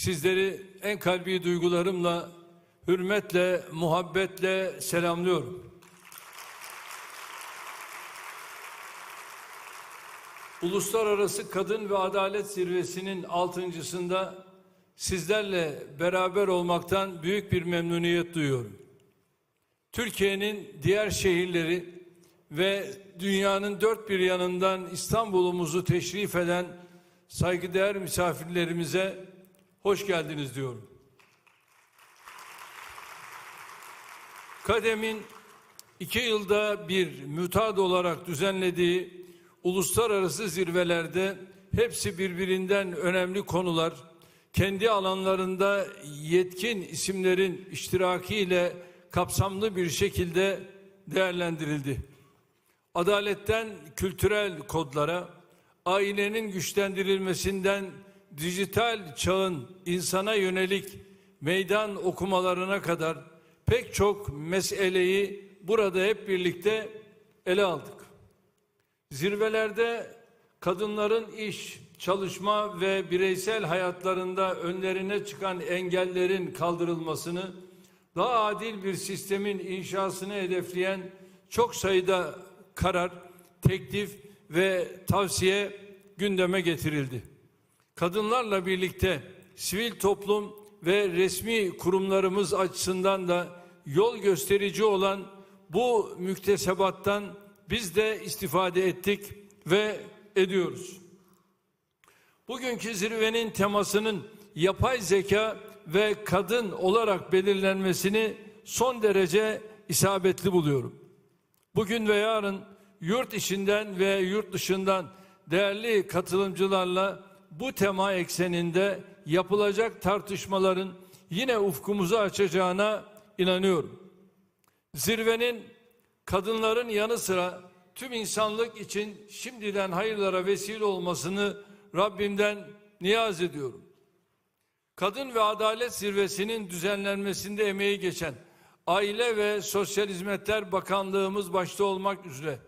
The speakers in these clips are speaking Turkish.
sizleri en kalbi duygularımla, hürmetle, muhabbetle selamlıyorum. Uluslararası Kadın ve Adalet Zirvesi'nin altıncısında sizlerle beraber olmaktan büyük bir memnuniyet duyuyorum. Türkiye'nin diğer şehirleri ve dünyanın dört bir yanından İstanbul'umuzu teşrif eden saygıdeğer misafirlerimize hoş geldiniz diyorum. Kadem'in iki yılda bir mütad olarak düzenlediği uluslararası zirvelerde hepsi birbirinden önemli konular, kendi alanlarında yetkin isimlerin iştirakiyle kapsamlı bir şekilde değerlendirildi. Adaletten kültürel kodlara, ailenin güçlendirilmesinden dijital çağın insana yönelik meydan okumalarına kadar pek çok meseleyi burada hep birlikte ele aldık. Zirvelerde kadınların iş, çalışma ve bireysel hayatlarında önlerine çıkan engellerin kaldırılmasını, daha adil bir sistemin inşasını hedefleyen çok sayıda karar, teklif ve tavsiye gündeme getirildi. Kadınlarla birlikte sivil toplum ve resmi kurumlarımız açısından da yol gösterici olan bu müktesebattan biz de istifade ettik ve ediyoruz. Bugünkü zirvenin temasının yapay zeka ve kadın olarak belirlenmesini son derece isabetli buluyorum. Bugün ve yarın yurt içinden ve yurt dışından değerli katılımcılarla bu tema ekseninde yapılacak tartışmaların yine ufkumuzu açacağına inanıyorum. Zirvenin kadınların yanı sıra tüm insanlık için şimdiden hayırlara vesile olmasını Rabbimden niyaz ediyorum. Kadın ve Adalet Zirvesi'nin düzenlenmesinde emeği geçen Aile ve Sosyal Hizmetler Bakanlığımız başta olmak üzere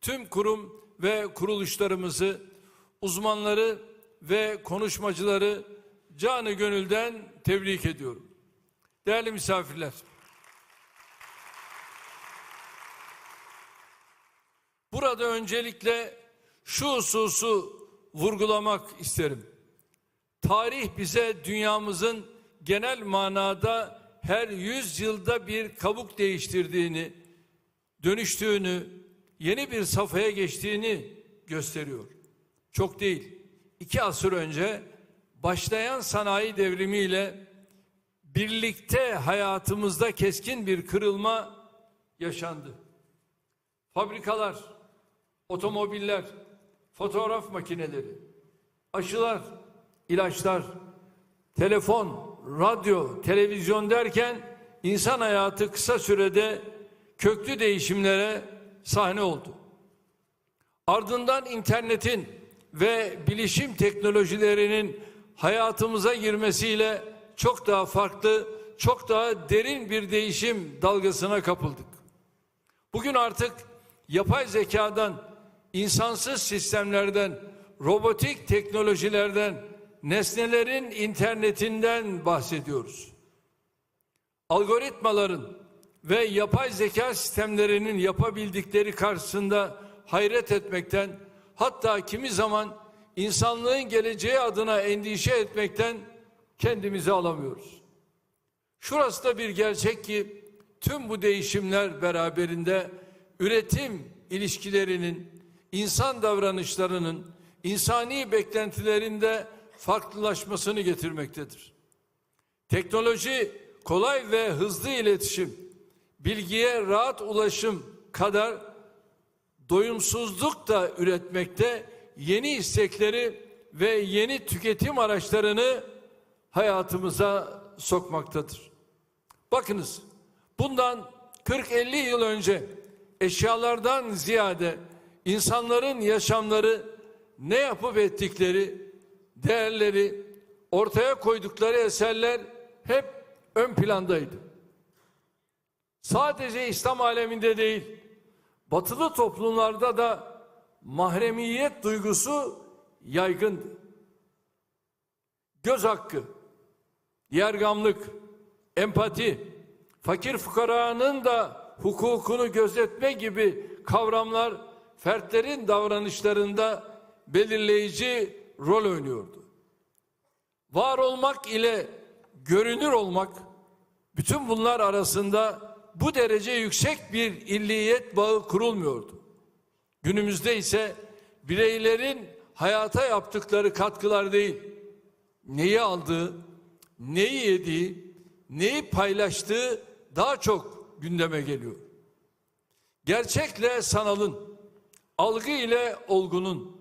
tüm kurum ve kuruluşlarımızı, uzmanları ve konuşmacıları canı gönülden tebrik ediyorum. Değerli misafirler, Burada öncelikle şu hususu vurgulamak isterim. Tarih bize dünyamızın genel manada her yüz yılda bir kabuk değiştirdiğini, dönüştüğünü, yeni bir safhaya geçtiğini gösteriyor. Çok değil. İki asır önce başlayan sanayi devrimiyle birlikte hayatımızda keskin bir kırılma yaşandı. Fabrikalar, otomobiller, fotoğraf makineleri, aşılar, ilaçlar, telefon, radyo, televizyon derken insan hayatı kısa sürede köklü değişimlere sahne oldu. Ardından internetin ve bilişim teknolojilerinin hayatımıza girmesiyle çok daha farklı, çok daha derin bir değişim dalgasına kapıldık. Bugün artık yapay zekadan insansız sistemlerden, robotik teknolojilerden, nesnelerin internetinden bahsediyoruz. Algoritmaların ve yapay zeka sistemlerinin yapabildikleri karşısında hayret etmekten, hatta kimi zaman insanlığın geleceği adına endişe etmekten kendimizi alamıyoruz. Şurası da bir gerçek ki tüm bu değişimler beraberinde üretim ilişkilerinin insan davranışlarının insani beklentilerinde farklılaşmasını getirmektedir. Teknoloji kolay ve hızlı iletişim, bilgiye rahat ulaşım kadar doyumsuzluk da üretmekte yeni istekleri ve yeni tüketim araçlarını hayatımıza sokmaktadır. Bakınız bundan 40-50 yıl önce eşyalardan ziyade insanların yaşamları ne yapıp ettikleri, değerleri, ortaya koydukları eserler hep ön plandaydı. Sadece İslam aleminde değil, batılı toplumlarda da mahremiyet duygusu yaygındı. Göz hakkı, diyergamlık, empati, fakir fukaranın da hukukunu gözetme gibi kavramlar fertlerin davranışlarında belirleyici rol oynuyordu. Var olmak ile görünür olmak bütün bunlar arasında bu derece yüksek bir illiyet bağı kurulmuyordu. Günümüzde ise bireylerin hayata yaptıkları katkılar değil, neyi aldığı, neyi yediği, neyi paylaştığı daha çok gündeme geliyor. Gerçekle sanalın, algı ile olgunun,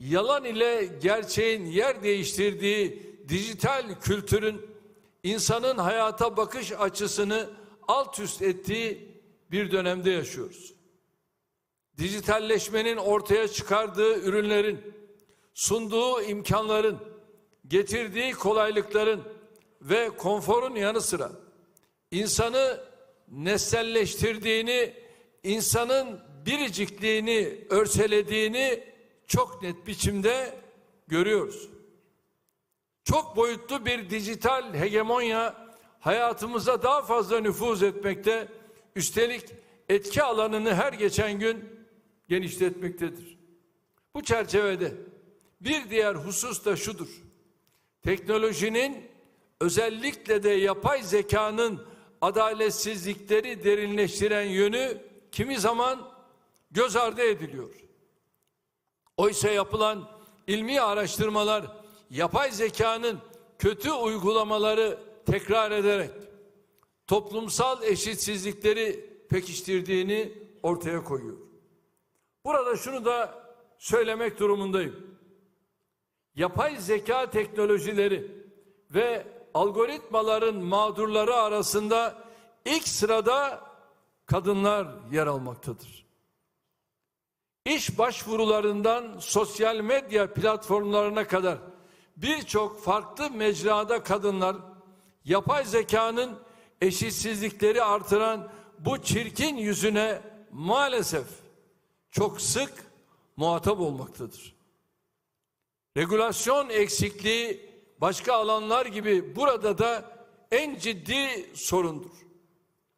yalan ile gerçeğin yer değiştirdiği dijital kültürün insanın hayata bakış açısını alt üst ettiği bir dönemde yaşıyoruz. Dijitalleşmenin ortaya çıkardığı ürünlerin, sunduğu imkanların, getirdiği kolaylıkların ve konforun yanı sıra insanı nesnelleştirdiğini, insanın biricikliğini örselediğini çok net biçimde görüyoruz. Çok boyutlu bir dijital hegemonya hayatımıza daha fazla nüfuz etmekte, üstelik etki alanını her geçen gün genişletmektedir. Bu çerçevede bir diğer husus da şudur. Teknolojinin özellikle de yapay zekanın adaletsizlikleri derinleştiren yönü kimi zaman göz ardı ediliyor. Oysa yapılan ilmi araştırmalar yapay zekanın kötü uygulamaları tekrar ederek toplumsal eşitsizlikleri pekiştirdiğini ortaya koyuyor. Burada şunu da söylemek durumundayım. Yapay zeka teknolojileri ve algoritmaların mağdurları arasında ilk sırada kadınlar yer almaktadır. İş başvurularından sosyal medya platformlarına kadar birçok farklı mecrada kadınlar yapay zekanın eşitsizlikleri artıran bu çirkin yüzüne maalesef çok sık muhatap olmaktadır. Regülasyon eksikliği başka alanlar gibi burada da en ciddi sorundur.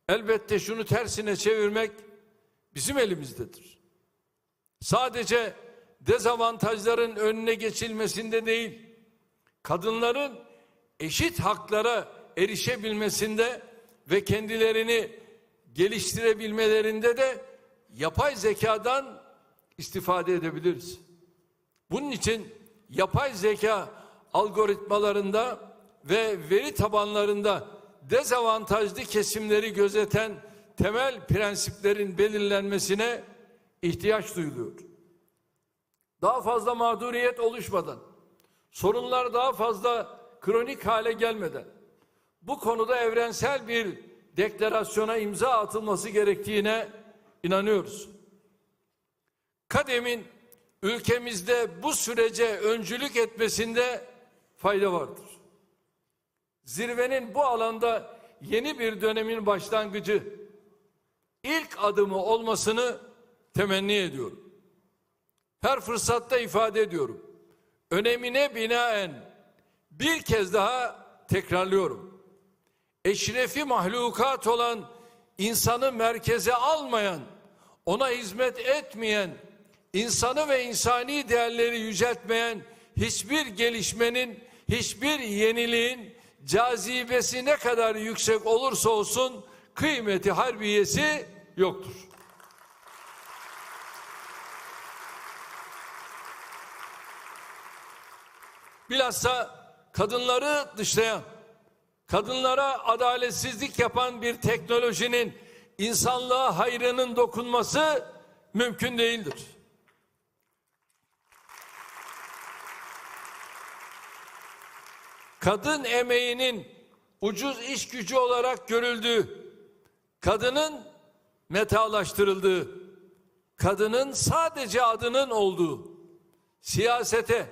Elbette şunu tersine çevirmek bizim elimizdedir. Sadece dezavantajların önüne geçilmesinde değil, kadınların eşit haklara erişebilmesinde ve kendilerini geliştirebilmelerinde de yapay zekadan istifade edebiliriz. Bunun için yapay zeka algoritmalarında ve veri tabanlarında dezavantajlı kesimleri gözeten temel prensiplerin belirlenmesine ihtiyaç duyuluyor. Daha fazla mağduriyet oluşmadan, sorunlar daha fazla kronik hale gelmeden bu konuda evrensel bir deklarasyona imza atılması gerektiğine inanıyoruz. Kadem'in ülkemizde bu sürece öncülük etmesinde fayda vardır. Zirvenin bu alanda yeni bir dönemin başlangıcı, ilk adımı olmasını temenni ediyorum. Her fırsatta ifade ediyorum. Önemine binaen bir kez daha tekrarlıyorum. Eşrefi mahlukat olan insanı merkeze almayan, ona hizmet etmeyen, insanı ve insani değerleri yüceltmeyen hiçbir gelişmenin, hiçbir yeniliğin cazibesi ne kadar yüksek olursa olsun kıymeti harbiyesi yoktur. Bilhassa kadınları dışlayan, kadınlara adaletsizlik yapan bir teknolojinin insanlığa hayrının dokunması mümkün değildir. Kadın emeğinin ucuz iş gücü olarak görüldüğü, kadının metalaştırıldığı, kadının sadece adının olduğu, siyasete,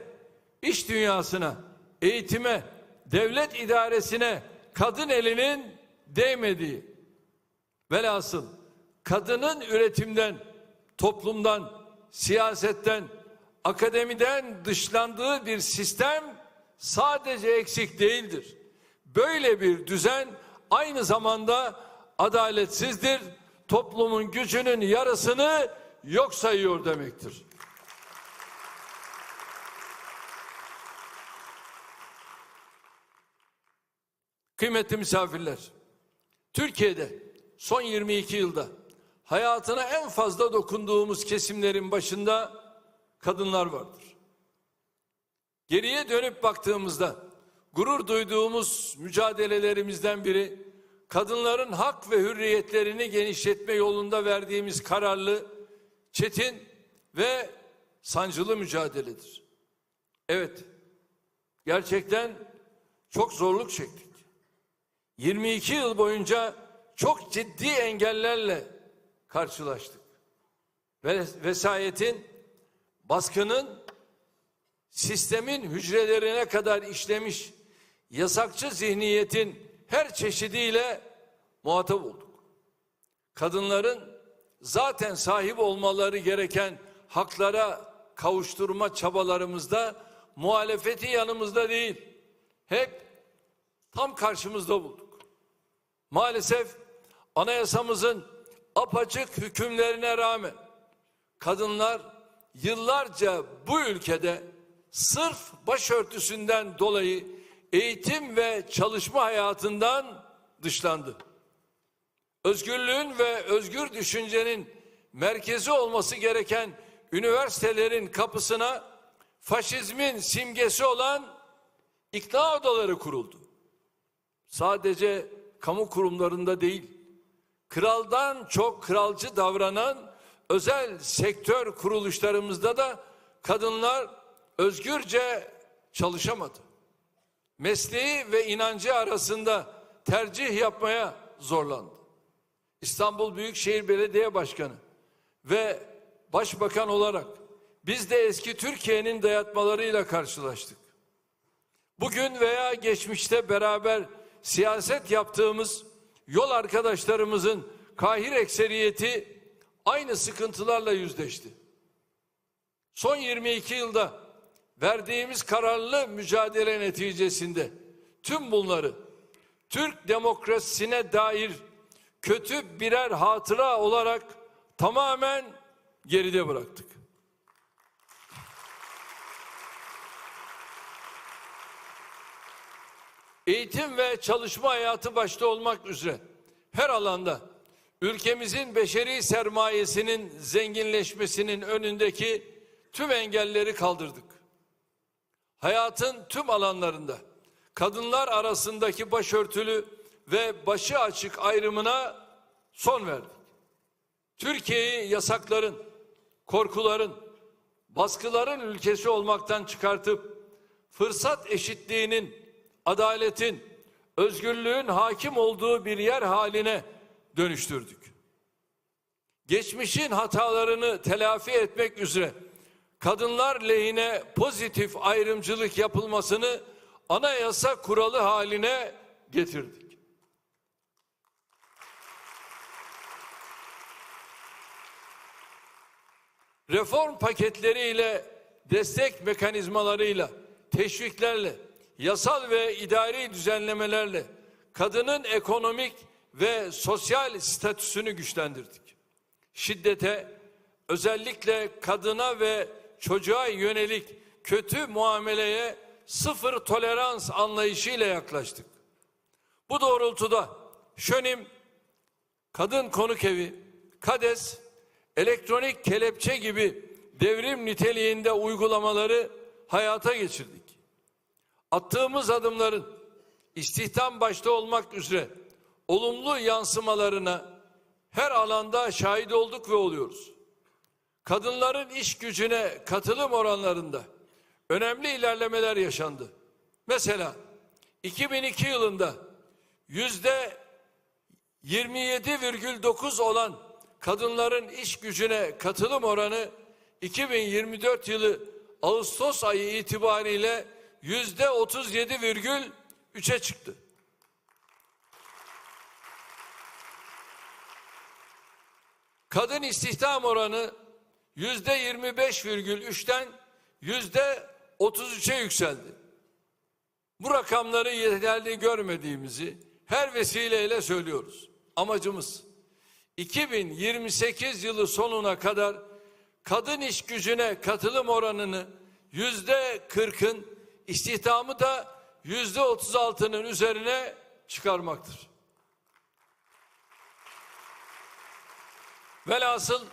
iş dünyasına, eğitime, devlet idaresine kadın elinin değmediği, velhasıl kadının üretimden, toplumdan, siyasetten, akademiden dışlandığı bir sistem sadece eksik değildir. Böyle bir düzen aynı zamanda adaletsizdir. Toplumun gücünün yarısını yok sayıyor demektir. Kıymetli misafirler, Türkiye'de son 22 yılda hayatına en fazla dokunduğumuz kesimlerin başında kadınlar vardır. Geriye dönüp baktığımızda gurur duyduğumuz mücadelelerimizden biri kadınların hak ve hürriyetlerini genişletme yolunda verdiğimiz kararlı, çetin ve sancılı mücadeledir. Evet, gerçekten çok zorluk çektik. 22 yıl boyunca çok ciddi engellerle karşılaştık. Ve vesayetin, baskının sistemin hücrelerine kadar işlemiş yasakçı zihniyetin her çeşidiyle muhatap olduk. Kadınların zaten sahip olmaları gereken haklara kavuşturma çabalarımızda muhalefeti yanımızda değil, hep tam karşımızda bulduk. Maalesef anayasamızın apaçık hükümlerine rağmen kadınlar yıllarca bu ülkede sırf başörtüsünden dolayı eğitim ve çalışma hayatından dışlandı. Özgürlüğün ve özgür düşüncenin merkezi olması gereken üniversitelerin kapısına faşizmin simgesi olan ikna odaları kuruldu. Sadece kamu kurumlarında değil, kraldan çok kralcı davranan özel sektör kuruluşlarımızda da kadınlar özgürce çalışamadı. Mesleği ve inancı arasında tercih yapmaya zorlandı. İstanbul Büyükşehir Belediye Başkanı ve Başbakan olarak biz de eski Türkiye'nin dayatmalarıyla karşılaştık. Bugün veya geçmişte beraber siyaset yaptığımız yol arkadaşlarımızın kahir ekseriyeti aynı sıkıntılarla yüzleşti. Son 22 yılda verdiğimiz kararlı mücadele neticesinde tüm bunları Türk demokrasisine dair kötü birer hatıra olarak tamamen geride bıraktık. Eğitim ve çalışma hayatı başta olmak üzere her alanda ülkemizin beşeri sermayesinin zenginleşmesinin önündeki tüm engelleri kaldırdık. Hayatın tüm alanlarında kadınlar arasındaki başörtülü ve başı açık ayrımına son verdik. Türkiye'yi yasakların, korkuların, baskıların ülkesi olmaktan çıkartıp fırsat eşitliğinin adaletin, özgürlüğün hakim olduğu bir yer haline dönüştürdük. Geçmişin hatalarını telafi etmek üzere kadınlar lehine pozitif ayrımcılık yapılmasını anayasa kuralı haline getirdik. Reform paketleriyle, destek mekanizmalarıyla, teşviklerle yasal ve idari düzenlemelerle kadının ekonomik ve sosyal statüsünü güçlendirdik. Şiddete, özellikle kadına ve çocuğa yönelik kötü muameleye sıfır tolerans anlayışıyla yaklaştık. Bu doğrultuda Şönim, Kadın Konuk Evi, KADES, elektronik kelepçe gibi devrim niteliğinde uygulamaları hayata geçirdik. Attığımız adımların istihdam başta olmak üzere olumlu yansımalarına her alanda şahit olduk ve oluyoruz. Kadınların iş gücüne katılım oranlarında önemli ilerlemeler yaşandı. Mesela 2002 yılında yüzde 27,9 olan kadınların iş gücüne katılım oranı 2024 yılı Ağustos ayı itibariyle yüzde otuz yedi virgül üçe çıktı. Kadın istihdam oranı yüzde yirmi beş virgül üçten yüzde otuz üçe yükseldi. Bu rakamları yeterli görmediğimizi her vesileyle söylüyoruz. Amacımız 2028 yılı sonuna kadar kadın iş gücüne katılım oranını yüzde 40'ın istihdamı da yüzde 36'nın üzerine çıkarmaktır. Velhasıl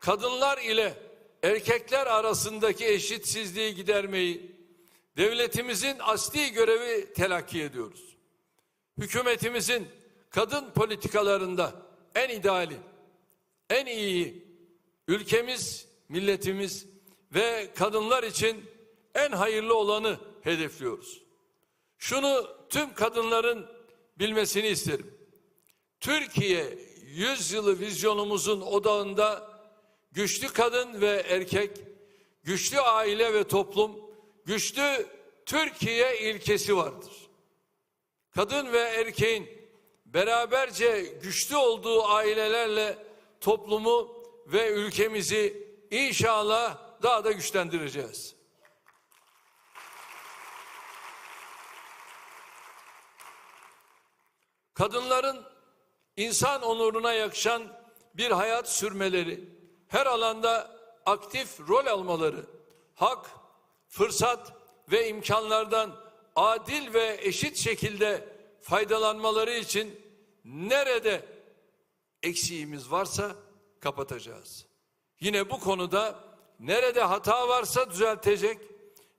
kadınlar ile erkekler arasındaki eşitsizliği gidermeyi devletimizin asli görevi telakki ediyoruz. Hükümetimizin kadın politikalarında en ideali, en iyiyi ülkemiz, milletimiz ve kadınlar için en hayırlı olanı hedefliyoruz. Şunu tüm kadınların bilmesini isterim. Türkiye 100 yılı vizyonumuzun odağında güçlü kadın ve erkek, güçlü aile ve toplum, güçlü Türkiye ilkesi vardır. Kadın ve erkeğin beraberce güçlü olduğu ailelerle toplumu ve ülkemizi inşallah daha da güçlendireceğiz. Kadınların insan onuruna yakışan bir hayat sürmeleri, her alanda aktif rol almaları, hak, fırsat ve imkanlardan adil ve eşit şekilde faydalanmaları için nerede eksiğimiz varsa kapatacağız. Yine bu konuda nerede hata varsa düzeltecek,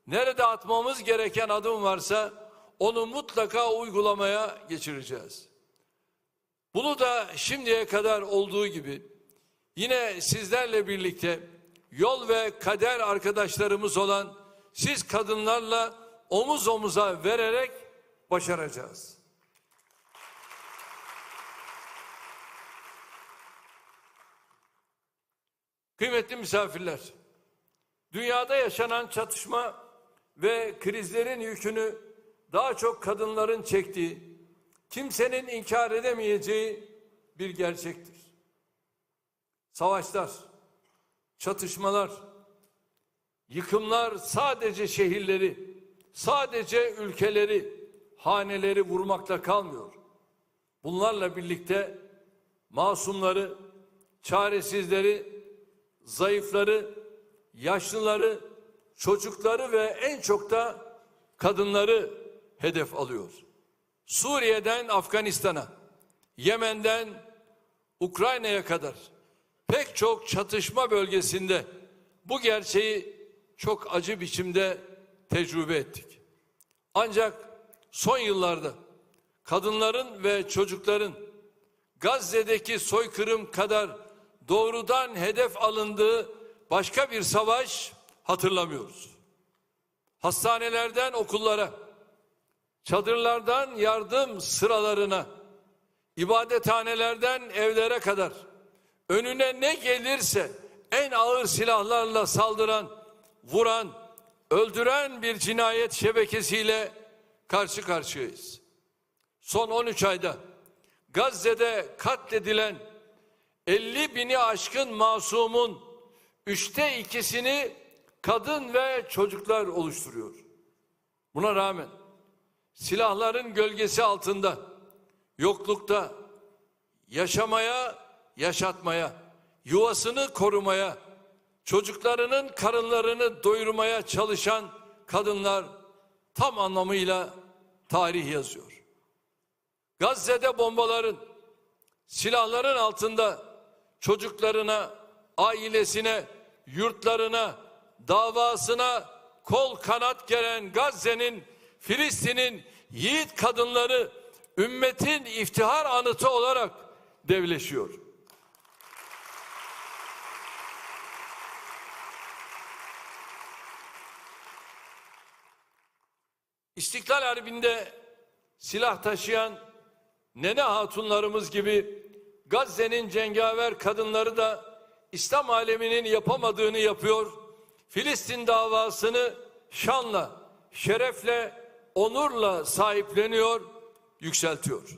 nerede atmamız gereken adım varsa onu mutlaka uygulamaya geçireceğiz. Bunu da şimdiye kadar olduğu gibi yine sizlerle birlikte yol ve kader arkadaşlarımız olan siz kadınlarla omuz omuza vererek başaracağız. Kıymetli misafirler, dünyada yaşanan çatışma ve krizlerin yükünü daha çok kadınların çektiği, kimsenin inkar edemeyeceği bir gerçektir. Savaşlar, çatışmalar, yıkımlar sadece şehirleri, sadece ülkeleri, haneleri vurmakla kalmıyor. Bunlarla birlikte masumları, çaresizleri, zayıfları, yaşlıları, çocukları ve en çok da kadınları hedef alıyor. Suriye'den Afganistan'a, Yemen'den Ukrayna'ya kadar pek çok çatışma bölgesinde bu gerçeği çok acı biçimde tecrübe ettik. Ancak son yıllarda kadınların ve çocukların Gazze'deki soykırım kadar doğrudan hedef alındığı başka bir savaş hatırlamıyoruz. Hastanelerden okullara, çadırlardan yardım sıralarına, ibadethanelerden evlere kadar önüne ne gelirse en ağır silahlarla saldıran, vuran, öldüren bir cinayet şebekesiyle karşı karşıyayız. Son 13 ayda Gazze'de katledilen 50 bini aşkın masumun üçte ikisini kadın ve çocuklar oluşturuyor. Buna rağmen silahların gölgesi altında, yoklukta, yaşamaya, yaşatmaya, yuvasını korumaya, çocuklarının karınlarını doyurmaya çalışan kadınlar tam anlamıyla tarih yazıyor. Gazze'de bombaların, silahların altında çocuklarına, ailesine, yurtlarına, davasına kol kanat gelen Gazze'nin, Filistin'in yiğit kadınları ümmetin iftihar anıtı olarak devleşiyor. İstiklal Harbi'nde silah taşıyan nene hatunlarımız gibi Gazze'nin cengaver kadınları da İslam aleminin yapamadığını yapıyor. Filistin davasını şanla, şerefle, onurla sahipleniyor, yükseltiyor.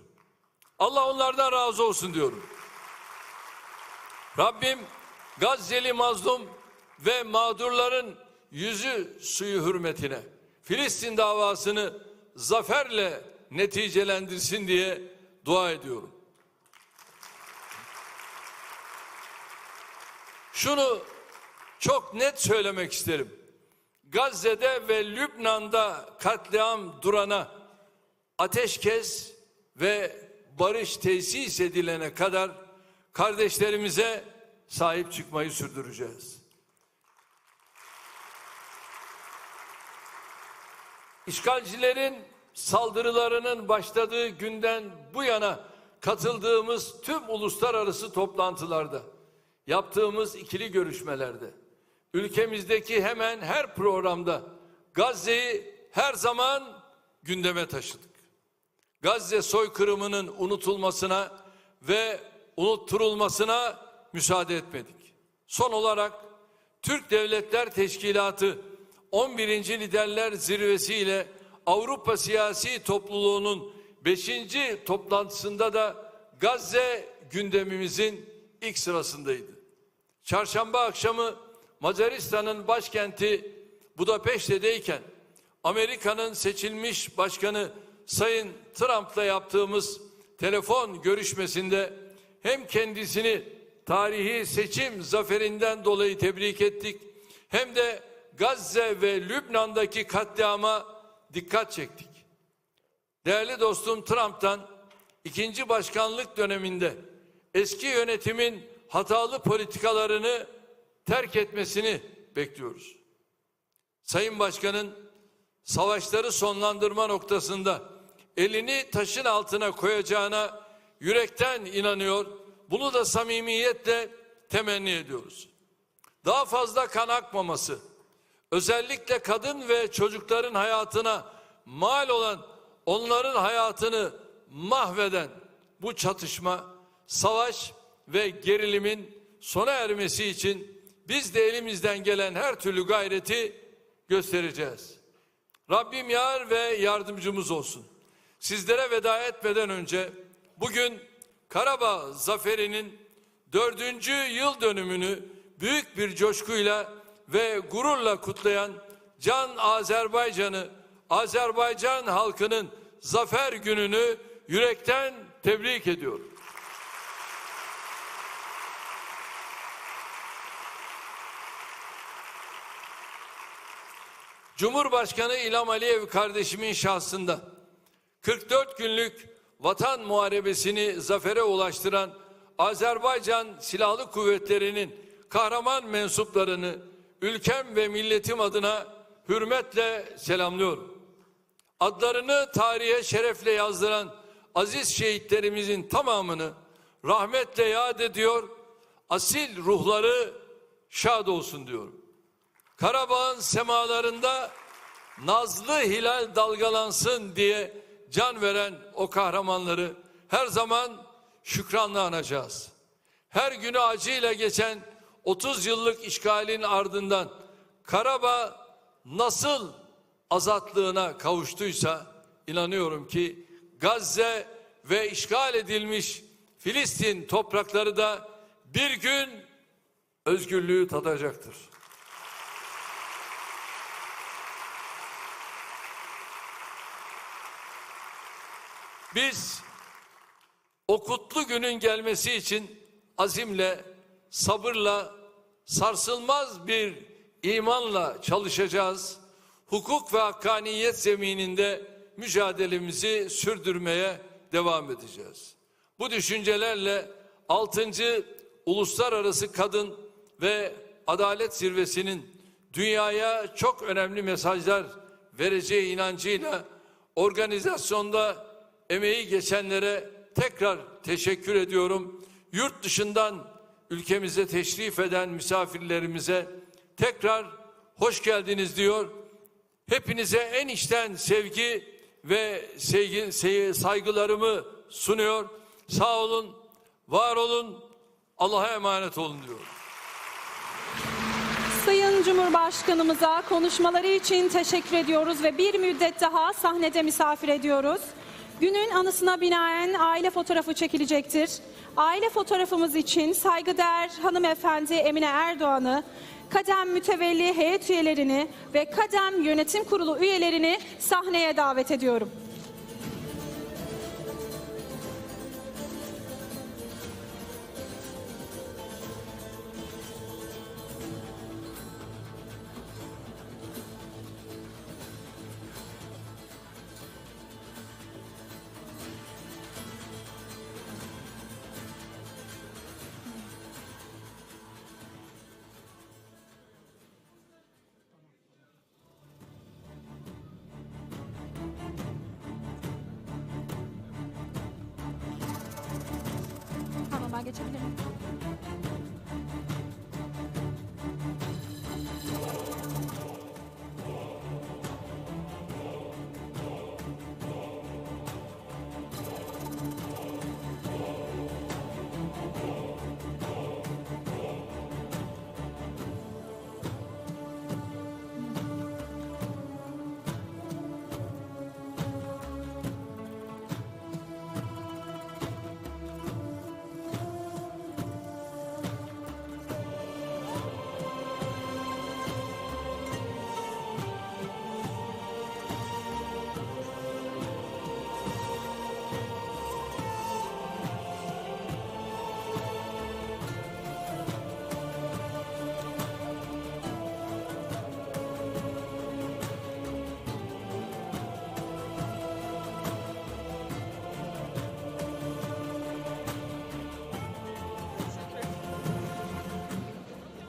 Allah onlardan razı olsun diyorum. Rabbim Gazze'li mazlum ve mağdurların yüzü suyu hürmetine Filistin davasını zaferle neticelendirsin diye dua ediyorum. Şunu çok net söylemek isterim. Gazze'de ve Lübnan'da katliam durana ateşkes ve barış tesis edilene kadar kardeşlerimize sahip çıkmayı sürdüreceğiz. İşgalcilerin saldırılarının başladığı günden bu yana katıldığımız tüm uluslararası toplantılarda, yaptığımız ikili görüşmelerde, ülkemizdeki hemen her programda Gazze'yi her zaman gündeme taşıdık. Gazze soykırımının unutulmasına ve unutturulmasına müsaade etmedik. Son olarak Türk Devletler Teşkilatı 11. Liderler Zirvesi ile Avrupa Siyasi Topluluğu'nun 5. toplantısında da Gazze gündemimizin ilk sırasındaydı. Çarşamba akşamı Macaristan'ın başkenti Budapeşte'deyken Amerika'nın seçilmiş başkanı Sayın Trump'la yaptığımız telefon görüşmesinde hem kendisini tarihi seçim zaferinden dolayı tebrik ettik hem de Gazze ve Lübnan'daki katliama dikkat çektik. Değerli dostum Trump'tan ikinci başkanlık döneminde eski yönetimin hatalı politikalarını terk etmesini bekliyoruz. Sayın Başkan'ın savaşları sonlandırma noktasında elini taşın altına koyacağına yürekten inanıyor. Bunu da samimiyetle temenni ediyoruz. Daha fazla kan akmaması, özellikle kadın ve çocukların hayatına mal olan, onların hayatını mahveden bu çatışma, savaş ve gerilimin sona ermesi için biz de elimizden gelen her türlü gayreti göstereceğiz. Rabbim yar ve yardımcımız olsun. Sizlere veda etmeden önce bugün Karabağ zaferinin dördüncü yıl dönümünü büyük bir coşkuyla ve gururla kutlayan Can Azerbaycan'ı, Azerbaycan halkının zafer gününü yürekten tebrik ediyorum. Cumhurbaşkanı İlham Aliyev kardeşimin şahsında 44 günlük vatan muharebesini zafere ulaştıran Azerbaycan Silahlı Kuvvetleri'nin kahraman mensuplarını ülkem ve milletim adına hürmetle selamlıyorum. Adlarını tarihe şerefle yazdıran aziz şehitlerimizin tamamını rahmetle yad ediyor, asil ruhları şad olsun diyorum. Karabağ'ın semalarında nazlı hilal dalgalansın diye can veren o kahramanları her zaman şükranla anacağız. Her günü acıyla geçen 30 yıllık işgalin ardından Karabağ nasıl azatlığına kavuştuysa inanıyorum ki Gazze ve işgal edilmiş Filistin toprakları da bir gün özgürlüğü tadacaktır. Biz o kutlu günün gelmesi için azimle, sabırla, sarsılmaz bir imanla çalışacağız. Hukuk ve hakkaniyet zemininde mücadelemizi sürdürmeye devam edeceğiz. Bu düşüncelerle 6. Uluslararası Kadın ve Adalet Zirvesi'nin dünyaya çok önemli mesajlar vereceği inancıyla organizasyonda emeği geçenlere tekrar teşekkür ediyorum. Yurt dışından ülkemize teşrif eden misafirlerimize tekrar hoş geldiniz diyor. Hepinize en içten sevgi ve sevgi, se- saygılarımı sunuyor. Sağ olun, var olun, Allah'a emanet olun diyor. Sayın Cumhurbaşkanımıza konuşmaları için teşekkür ediyoruz ve bir müddet daha sahnede misafir ediyoruz. Günün anısına binaen aile fotoğrafı çekilecektir. Aile fotoğrafımız için saygıdeğer hanımefendi Emine Erdoğan'ı kadem mütevelli heyet üyelerini ve kadem yönetim kurulu üyelerini sahneye davet ediyorum.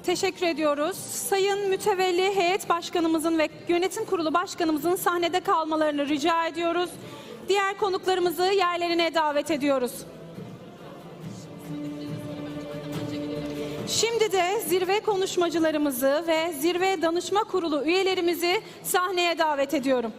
Teşekkür ediyoruz. Sayın Mütevelli Heyet Başkanımızın ve Yönetim Kurulu Başkanımızın sahnede kalmalarını rica ediyoruz. Diğer konuklarımızı yerlerine davet ediyoruz. Şimdi de zirve konuşmacılarımızı ve zirve danışma kurulu üyelerimizi sahneye davet ediyorum.